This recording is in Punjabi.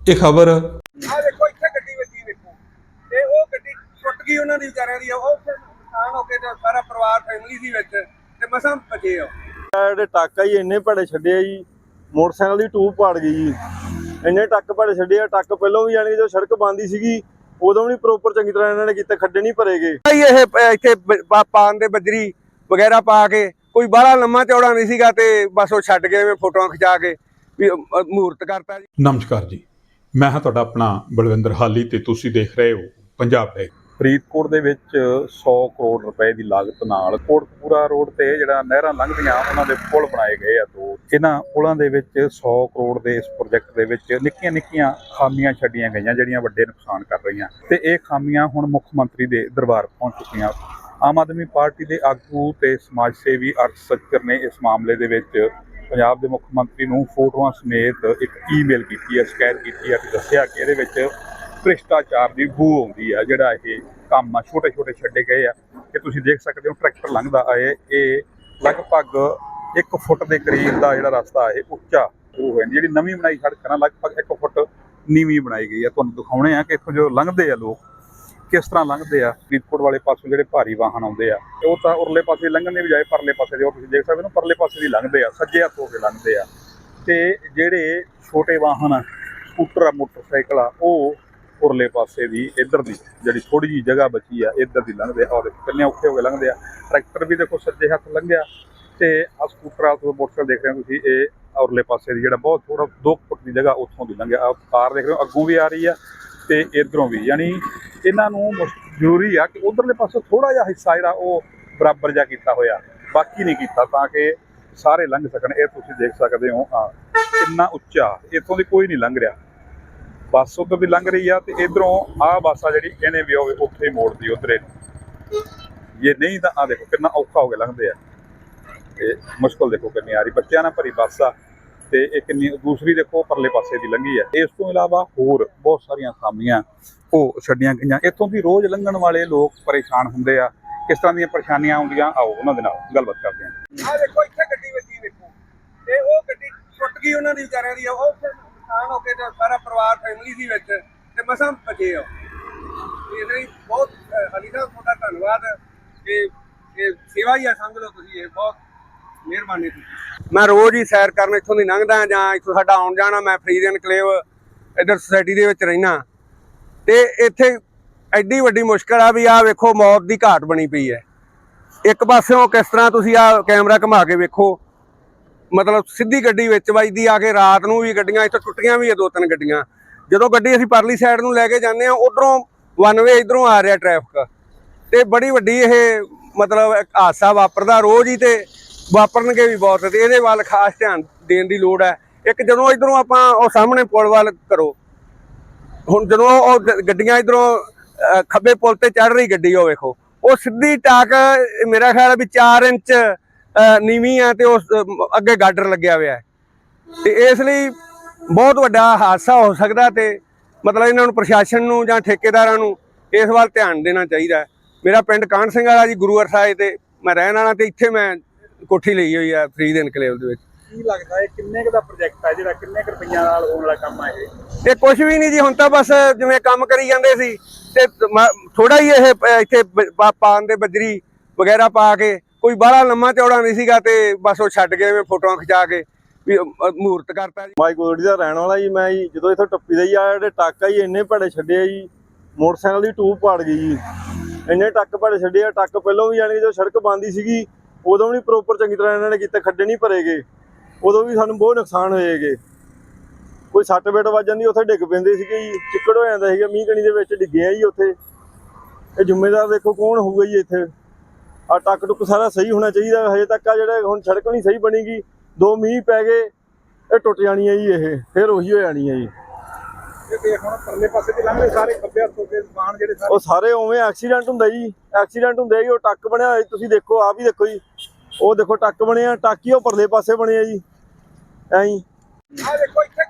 ਇਹ ਖਬਰ ਆ ਦੇਖੋ ਇੱਥੇ ਗੱਡੀ ਵੱਜੀ ਵੇਖੋ ਤੇ ਉਹ ਗੱਡੀ ਟੁੱਟ ਗਈ ਉਹਨਾਂ ਦੀ ਵਿਚਾਰਿਆਂ ਦੀ। ਉਹ ਫਿਰ ਨੁਕਸਾਨ ਹੋ ਕੇ ਤੇ ਸਾਰਾ ਪਰਿਵਾਰ ਫੈਮਿਲੀ ਸੀ ਵਿੱਚ ਤੇ ਮਸਾਂ ਬਚੇ ਆ। ਜਿਹੜੇ ਟਾਕਾ ਹੀ ਇੰਨੇ ਭੜੇ ਛੱਡੇ ਆ ਜੀ। ਮੋਟਰਸਾਈਕਲ ਦੀ ਟੂਬ ਪਾੜ ਗਈ ਜੀ। ਇੰਨੇ ਟੱਕ ਭੜੇ ਛੱਡੇ ਆ। ਟੱਕ ਪਹਿਲਾਂ ਵੀ ਜਾਣੀ ਜਦੋਂ ਸੜਕ ਬੰਦੀ ਸੀਗੀ ਉਦੋਂ ਵੀ ਨਹੀਂ ਪ੍ਰੋਪਰ ਚੰਗੀ ਤਰ੍ਹਾਂ ਇਹਨਾਂ ਨੇ ਕੀਤੇ ਖੱਡੇ ਨਹੀਂ ਭਰੇਗੇ ਭਾਈ ਇਹ ਪ- ਇੱਥੇ ਬ- ਪਾਨ ਦੇ ਬਜਰੀ ਵਗੈਰਾ ਪਾ ਕੇ ਕੋਈ ਬਾਹਲਾ ਲੰਮਾ ਚੌੜਾ ਨਹੀਂ ਸੀਗਾ ਤੇ ਬਸ ਉਹ ਛੱਡ ਗਏ ਐਵੇਂ ਫੋਟੋਆਂ ਖਿਚਾ ਕੇ ਵੀ ਅ, ਅ, ਮੂਰਤ ਕਰਤਾ ਜੀ। ਨਮਸਕਾਰ ਜੀ। ਮੈਂ ਹਾਂ ਤੁਹਾਡਾ ਆਪਣਾ ਬਲਵਿੰਦਰ ਹਾਲੀ ਤੇ ਤੁਸੀਂ ਦੇਖ ਰਹੇ ਹੋ ਪੰਜਾਬ ਟੈਕ ਫਰੀਦਕੋਟ ਦੇ ਵਿੱਚ 100 ਕਰੋੜ ਰੁਪਏ ਦੀ ਲਾਗਤ ਨਾਲ ਕੋਟਪੂਰਾ ਰੋਡ ਤੇ ਜਿਹੜਾ ਨਹਿਰਾਂ ਲੰਘਦੀਆਂ, ਉਹਨਾਂ ਦੇ ਪੁਲ ਬਣਾਏ ਗਏ ਆ ਦੋ। ਇਹਨਾਂ ਪੁਲਾਂ ਦੇ ਵਿੱਚ 100 ਕਰੋੜ ਦੇ ਇਸ ਪ੍ਰੋਜੈਕਟ ਦੇ ਵਿੱਚ ਨਿੱਕੀਆਂ ਨਿੱਕੀਆਂ ਖਾਮੀਆਂ ਛੱਡੀਆਂ ਗਈਆਂ, ਜਿਹੜੀਆਂ ਵੱਡੇ ਨੁਕਸਾਨ ਕਰ ਰਹੀਆਂ। ਤੇ ਇਹ ਖਾਮੀਆਂ ਹੁਣ ਮੁੱਖ ਮੰਤਰੀ ਦੇ ਦਰਬਾਰ ਪਹੁੰਚ ਚੁੱਕੀਆਂ। ਆਮ ਆਦਮੀ ਪਾਰਟੀ ਦੇ ਆਗੂ ਤੇ ਸਮਾਜ ਸੇਵੀ ਅਰਥ ਸੱਚਰ ਨੇ ਇਸ ਮਾਮਲੇ ਦੇ ਵਿੱਚ ਪੰਜਾਬ ਦੇ ਮੁੱਖ ਮੰਤਰੀ ਨੂੰ ਫੋਟੋਆਂ ਸਮੇਤ ਇੱਕ ਈਮੇਲ ਕੀਤੀ ਹੈ, ਸ਼ਿਕਾਇਤ ਕੀਤੀ ਹੈ ਤੇ ਦੱਸਿਆ ਕਿ ਇਹਦੇ ਵਿੱਚ ਭ੍ਰਿਸ਼ਟਾਚਾਰ ਦੀ ਬੂ ਆਉਂਦੀ ਆ, ਜਿਹੜਾ ਇਹ ਕੰਮ ਆ ਛੋਟੇ ਛੋਟੇ ਛੱਡੇ ਗਏ ਆ। ਕਿ ਤੁਸੀਂ ਦੇਖ ਸਕਦੇ ਹੋ, ਟਰੈਕਟਰ ਲੰਘਦਾ ਆਏ ਇਹ ਲਗਭਗ 1 ਫੁੱਟ ਦੇ ਕਰੀਬ ਦਾ ਜਿਹੜਾ ਰਸਤਾ ਇਹ ਉੱਚਾ ਸ਼ੁਰੂ ਹੋਇਆ ਜਿਹੜੀ ਨਵੀਂ ਬਣਾਈ ਸੜਕ ਨਾ, ਲਗਭਗ 1 ਫੁੱਟ ਨੀਵੀਂ ਬਣਾਈ ਗਈ ਆ। ਤੁਹਾਨੂੰ ਦਿਖਾਉਣੇ ਆ ਕਿ ਇੱਥੋਂ ਜੋ ਲੰਘਦੇ ਆ ਲੋਕ ਕਿਸ ਤਰ੍ਹਾਂ ਲੰਘਦੇ ਆ? ਫਰੀਦਕੋਟ ਵਾਲੇ ਪਾਸੋਂ ਜਿਹੜੇ ਭਾਰੀ ਵਾਹਨ ਆਉਂਦੇ ਆ ਉਹ ਤਾਂ ਉਰਲੇ ਪਾਸੇ ਲੰਘਣ ਦੇ ਬਜਾਏ ਪਰਲੇ ਪਾਸੇ ਦੇ, ਉਹ ਤੁਸੀਂ ਦੇਖ ਸਕਦੇ ਹੋ ਪਰਲੇ ਪਾਸੇ ਦੀ ਲੰਘਦੇ ਆ, ਸੱਜੇ ਹੱਥ ਹੋ ਕੇ ਲੰਘਦੇ ਆ। ਤੇ ਜਿਹੜੇ ਛੋਟੇ ਵਾਹਨ ਸਕੂਟਰ ਆ, ਮੋਟਰਸਾਈਕਲ ਆ, ਉਹ ਉਰਲੇ ਪਾਸੇ ਦੀ, ਇੱਧਰ ਦੀ, ਜਿਹੜੀ ਥੋੜੀ ਜਿਹੀ ਜਗ੍ਹਾ ਬਚੀ ਆ, ਇੱਧਰ ਦੀ ਲੰਘਦੇ ਆ। ਔਰ ਕਿੰਨੇ ਔਖੇ ਹੋ ਕੇ ਲੰਘਦੇ ਆ। ਟਰੈਕਟਰ ਵੀ ਦੇਖੋ ਸੱਜੇ ਹੱਥ ਲੰਘਿਆ, ਤੇ ਆ ਸਕੂਟਰ ਆ ਤੋਂ ਮੋਟਰਸਾਈਕਲ ਦੇਖ ਰਹੇ ਹੋ ਤੁਸੀਂ, ਇਹ ਉਰਲੇ ਪਾਸੇ ਦੀ ਜਿਹੜਾ ਬਹੁਤ ਥੋੜਾ 2 ਫੁੱਟ ਦੀ ਜਗ੍ਹਾ ਉੱਥੋਂ ਦੀ ਲੰਘਿਆ। ਆ ਕਾਰ ਦੇਖ ਰਹੇ ਹੋ, ਅੱਗੋਂ ਵੀ ਆ ਰਹੀ ਆ, ਤੇ ਇਧਰੋਂ ਵੀ, ਯਾਨੀ ਇਹਨਾਂ ਨੂੰ ਮੁਸ਼- ਜ਼ਰੂਰੀ ਆ ਕਿ ਉਧਰਲੇ ਪਾਸੇ ਥੋੜਾ ਜਿਹਾ ਹਿੱਸਾ ਜਿਹੜਾ ਉਹ ਬਰਾਬਰ ਜਿਹਾ ਕੀਤਾ ਹੋਇਆ। ਬਾਕੀ ਨਹੀਂ ਕੀਤਾ ਤਾਂ ਕਿ ਸਾਰੇ ਲੰਘ ਸਕਣ। ਇਹ ਤੁਸੀਂ ਦੇਖ ਸਕਦੇ ਹੋ ਆ ਕਿੰਨਾ ਉੱਚਾ। ਇੱਥੋਂ ਦੀ ਕੋਈ ਨਹੀਂ ਲੰਘ ਰਿਹਾ। ਬੱਸ ਉਧਰ ਦੀ ਲੰਘ ਰਹੀ ਆ ਤੇ ਇਧਰੋਂ ਆ ਬੱਸ ਆ ਜਿਹੜੀ, ਇਹਨੇ ਵੀ ਹੋਵੇ ਉੱਥੇ ਹੀ ਮੋੜਦੀ ਉਧਰੇ ਇਹ ਨਹੀਂ ਤਾਂ ਆ ਦੇਖੋ ਕਿੰਨਾ ਔਖਾ ਹੋ ਕੇ ਲੰਘਦੇ ਆ। ਤੇ ਮੁਸ਼ਕਲ ਦੇਖੋ ਕਿੰਨੀ ਆ ਰਹੀ। ਬੱਚਿਆਂ ਨਾਲ ਭਰੀ ਬੱਸ ਆ। ਤੇ ਇਹ ਦੂਸਰੀ ਦੇਖੋ ਪਰਲੇ ਪਾਸੇ ਦੀ ਲੰਘੀ ਆ। ਇਸ ਤੋਂ ਇਲਾਵਾ ਹੋਰ ਬਹੁਤ ਸਾਰੀਆਂ ਖਾਮੀਆਂ ਉਹ ਛੱਡੀਆਂ ਗਈਆਂ। ਇੱਥੋਂ ਦੀ ਰੋਜ਼ ਲੰਘਣ ਵਾਲੇ ਲੋਕ ਪਰੇਸ਼ਾਨ ਹੁੰਦੇ ਆ। ਕਿਸ ਤਰ੍ਹਾਂ ਦੀਆਂ ਪਰੇਸ਼ਾਨੀਆਂ ਆਉਂਦੀਆਂ? ਆਓ ਉਹਨਾਂ ਦੇ ਨਾਲ ਗੱਲਬਾਤ ਕਰਦੇ ਹਾਂ। ਆ ਦੇਖੋ ਇੱਥੇ ਗੱਡੀ ਵੱਜੀ ਵੇਖੋ ਤੇ ਉਹ ਗੱਡੀ ਟੁੱਟ ਗਈ ਉਹਨਾਂ ਦੀ ਵਿਚਾਰਿਆਂ ਦੀ। ਉਹ ਨੁਕਸਾਨ ਹੋ ਕੇ ਤੇ ਸਾਰਾ ਪਰਿਵਾਰ ਫੈਮਿਲੀ ਸੀ ਵਿੱਚ ਤੇ ਮਸਾਂ ਬਚੇ ਆ ਇਸ ਲਈ ਬਹੁਤ ਅ, ਅਲੀ ਸਾਹਿਬ ਤੁਹਾਡਾ ਧੰਨਵਾਦ। ਇਹ ਇਹ ਸੇਵਾ ਹੀ ਆ ਸਮਝ ਲਓ ਤੁਸੀਂ। ਇਹ ਬਹੁਤ ਮਿਹਰਬਾਨੀ ਮੈਂ ਰੋਜ਼ ਹੀ ਸੈਰ ਕਰਨ ਇੱਥੋਂ ਦੀ ਲੰਘਦਾ ਜਾਂ ਇੱਥੋਂ ਸਾਡਾ ਆਉਣ ਜਾਣਾ, ਮੈਂ ਫਰੀਦ ਐਨਕਲੇਵ ਇੱਧਰ ਸੁਸਾਇਟੀ ਦੇ ਵਿੱਚ ਰਹਿਣਾ ਤੇ ਇੱਥੇ ਐਡੀ ਵੱਡੀ ਮੁਸ਼ਕਲ ਆ ਵੀ ਆ ਵੇਖੋ, ਮੌਤ ਦੀ ਘਾਟ ਬਣੀ ਪਈ ਹੈ। ਇੱਕ ਪਾਸਿਓਂ ਕਿਸ ਤਰ੍ਹਾਂ ਤੁਸੀਂ ਆ ਕੈਮਰਾ ਘੁਮਾ ਕੇ ਵੇਖੋ, ਮਤਲਬ ਸਿੱਧੀ ਗੱਡੀ ਵਿੱਚ ਵੱਜਦੀ ਆ ਕੇ ਰਾਤ ਨੂੰ ਵੀ ਗੱਡੀਆਂ, ਇੱਥੇ ਟੁੱਟੀਆਂ ਵੀ ਆ ਦੋ ਤਿੰਨ ਗੱਡੀਆਂ। ਜਦੋਂ ਗੱਡੀ ਅਸੀਂ ਪਰਲੀ ਸਾਈਡ ਨੂੰ ਲੈ ਕੇ ਜਾਂਦੇ ਆ ਉਧਰੋਂ ਵਨ ਵੇ ਇਧਰੋਂ ਆ ਰਿਹਾ ਟ੍ਰੈਫਿਕ ਤੇ ਬੜੀ ਵੱਡੀ ਇਹ ਮਤਲਬ ਹਾਦਸਾ ਵਾਪਰਦਾ ਰੋਜ਼ ਹੀ ਤੇ ਵਾਪਰਨਗੇ ਵੀ ਬਹੁਤ, ਤੇ ਇਹਦੇ ਵੱਲ ਖਾਸ ਧਿਆਨ ਦੇਣ ਦੀ ਲੋੜ ਹੈ। ਇੱਕ ਜਦੋਂ ਇਧਰੋਂ ਆਪਾਂ ਉਹ ਸਾਹਮਣੇ ਪੁਲ ਵੱਲ ਕਰੋ, ਹੁਣ ਜਦੋਂ ਉਹ ਗੱਡੀਆਂ ਇਧਰੋਂ ਖੱਬੇ ਪੁਲ ਤੇ ਚੜ ਰਹੀ ਗੱਡੀ, ਉਹ ਵੇਖੋ। ਉਹ ਸਿੱਧੀ ਟਾਕ, ਮੇਰਾ ਖਿਆਲ ਹੈ ਵੀ 4 ਇੰਚ ਨੀਵੀਂ ਆ ਤੇ ਉਸ ਅੱਗੇ ਗਾਡਰ ਲੱਗਿਆ ਹੋਇਆ ਹੈ। ਤੇ ਇਸ ਲਈ ਬਹੁਤ ਵੱਡਾ ਹਾਦਸਾ ਹੋ ਸਕਦਾ ਤੇ ਮਤਲਬ ਇਹਨਾਂ ਨੂੰ ਪ੍ਰਸ਼ਾਸਨ ਨੂੰ ਜਾਂ ਠੇਕੇਦਾਰਾਂ ਨੂੰ ਇਸ ਵੱਲ ਧਿਆਨ ਦੇਣਾ ਚਾਹੀਦਾ ਮੇਰਾ ਪਿੰਡ ਕਾਹਨ ਸਿੰਘ ਵਾਲਾ ਜੀ, ਗੁਰੂ ਅਰਸਾਏ ਤੇ ਮੈਂ ਰਹਿਣ ਵਾਲਾ ਤੇ ਇੱਥੇ ਮੈਂ ਕੋਠੀ ਲਈ ਹੋਈ ਆ ਫਰੀਦ ਇਨਕਲੇਵ ਦੇ ਵਿੱਚ। ਕੀ ਲੱਗਦਾ ਹੈ ਕਿੰਨੇ ਕੁ ਦਾ ਪ੍ਰੋਜੈਕਟ ਹੈ ਜਿਹੜਾ ਕਿੰਨੇ ਕੁ ਰੁਪਈਆਂ ਨਾਲ ਹੋਣ ਵਾਲਾ ਕੰਮ ਹੈ ਇਹ? ਤੇ ਕੁਝ ਵੀ ਨਹੀਂ ਜੀ ਹੁਣ ਤਾਂ ਬਸ ਜਿਵੇਂ ਕੰਮ ਕਰੀ ਜਾਂਦੇ ਸੀ ਤੇ ਥੋੜਾ ਹੀ ਇਹ ਇੱਥੇ ਬ- ਪਾ- ਪਾਨ ਦੇ ਬਜਰੀ ਵਗੈਰਾ ਪਾ ਕੇ ਕੋਈ ਬਾਹਲਾ ਲੰਮਾ ਚੌੜਾ ਨਹੀਂ ਸੀਗਾ ਤੇ ਬਸ ਉਹ ਛੱਡ ਗਏ ਐਵੇਂ ਫੋਟੋਆਂ ਖਿਚਾ ਕੇ ਵੀ ਮੂਰਤ ਕਰਤਾ ਜੀ। ਮਾਈ ਗੋਲਡੀ ਦਾ ਰਹਿਣ ਵਾਲਾ ਜੀ ਮੈਂ ਜੀ ਜਦੋਂ ਇੱਥੋਂ ਟੱਪੀ ਦਾ ਜੀ ਆ ਜਿਹੜੇ ਟਾਕਾ ਹੀ ਇੰਨੇ ਭੜੇ ਛੱਡੇ ਆ ਜੀ ਮੋਟਰਸਾਈਕਲ ਦੀ ਟੂਬ ਪਾੜ ਗਈ ਜੀ। ਇੰਨੇ ਟੱਕ ਭੜੇ ਛੱਡੇ ਆ ਟੱਕ ਪਹਿਲਾਂ ਵੀ ਜਾਣੀ ਜਦੋਂ ਸੜਕ ਬੰਦੀ ਸੀਗੀ ਉਦੋਂ ਵੀ ਨਹੀਂ ਪ੍ਰੋਪਰ ਚੰਗੀ ਤਰ੍ਹਾਂ ਇਹਨਾਂ ਨੇ ਕੀਤੇ, ਖੱਡੇ ਨਹੀਂ ਭਰੇਗੇ ਉਦੋਂ ਵੀ ਸਾਨੂੰ ਬਹੁਤ ਨੁਕਸਾਨ ਹੋਏਗੇ ਕੋਈ ਸੱਟ ਵੇਟ ਵੱਜ ਜਾਂਦੀ, ਉੱਥੇ ਡਿੱਗ ਪੈਂਦੇ ਸੀਗੇ ਜੀ, ਚਿੱਕੜ ਹੋ ਜਾਂਦਾ ਸੀਗਾ, ਮੀਂਹ ਕਣੀ ਦੇ ਵਿੱਚ ਡਿੱਗਿਆ ਜੀ ਉੱਥੇ। ਇਹ ਜ਼ਿੰਮੇਦਾਰ ਦੇਖੋ ਕੌਣ ਹੋਊਗਾ ਜੀ ਇੱਥੇ। ਆ ਟੱਕ ਟੁੱਕ ਸਾਰਾ ਸਹੀ ਹੋਣਾ ਚਾਹੀਦਾ, ਹਜੇ ਤੱਕ ਆ ਜਿਹੜਾ ਹੁਣ ਸੜਕ ਨਹੀਂ ਸਹੀ ਬਣੀਗੀ, ਦੋ ਮੀਂਹ ਪੈ ਗਏ, ਇਹ ਟੁੱਟ ਜਾਣੀ ਹੈ ਜੀ ਇਹ, ਫਿਰ ਉਹੀ ਹੋ ਜਾਣੀ ਹੈ ਜੀ। ਇਹ ਦੇਖ ਹੁਣ ਪਰਲੇ ਪਾਸੇ ਤੇ ਲੰਘਦੇ ਸਾਰੇ ਖੱਬੇ ਹੱਥ ਹੋ ਕੇ ਵਾਹਨ ਜਿਹੜੇ ਸਾਰੇ ਉਹ ਸਾਰੇ ਉਵੇਂ ਐਕਸੀਡੈਂਟ ਹੁੰਦਾ ਜੀ। ਐਕਸੀਡੈਂਟ ਹੁੰਦੇ ਜੀ ਉਹ ਟੱਕ ਬਣਿਆ ਹੋਇਆ ਤੁਸੀਂ ਦੇਖੋ ਆ ਵੀ ਦੇਖੋ ਜੀ। ਉਹ ਦੇਖੋ ਟੱਕ ਬਣਿਆ ਟੱਕ ਹੀ ਉਹ ਪਰਲੇ ਪਾਸੇ ਬਣਿਆ ਜੀ। ਐਂ ਆ ਦੇਖੋ ਇੱਥੇ